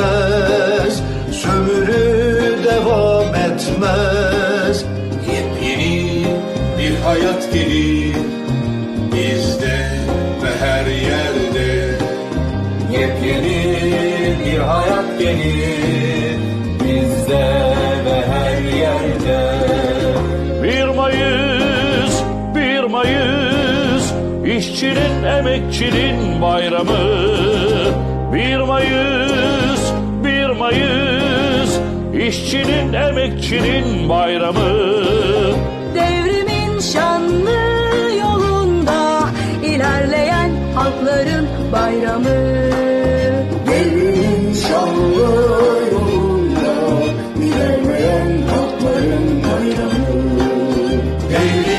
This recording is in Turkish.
bitmez Sömürü devam etmez. Yepyeni bir hayat gelir Bizde ve her yerde. Yepyeni bir hayat gelir Bizde ve her yerde. 1 Mayıs, 1 Mayıs İşçinin, emekçinin bayramı. 1 Mayıs İşçinin, emekçinin bayramı. Devrimin şanlı yolunda ilerleyen halkların bayramı. Devrimin şanlı yolunda ilerleyen halkların bayramı. Devrimin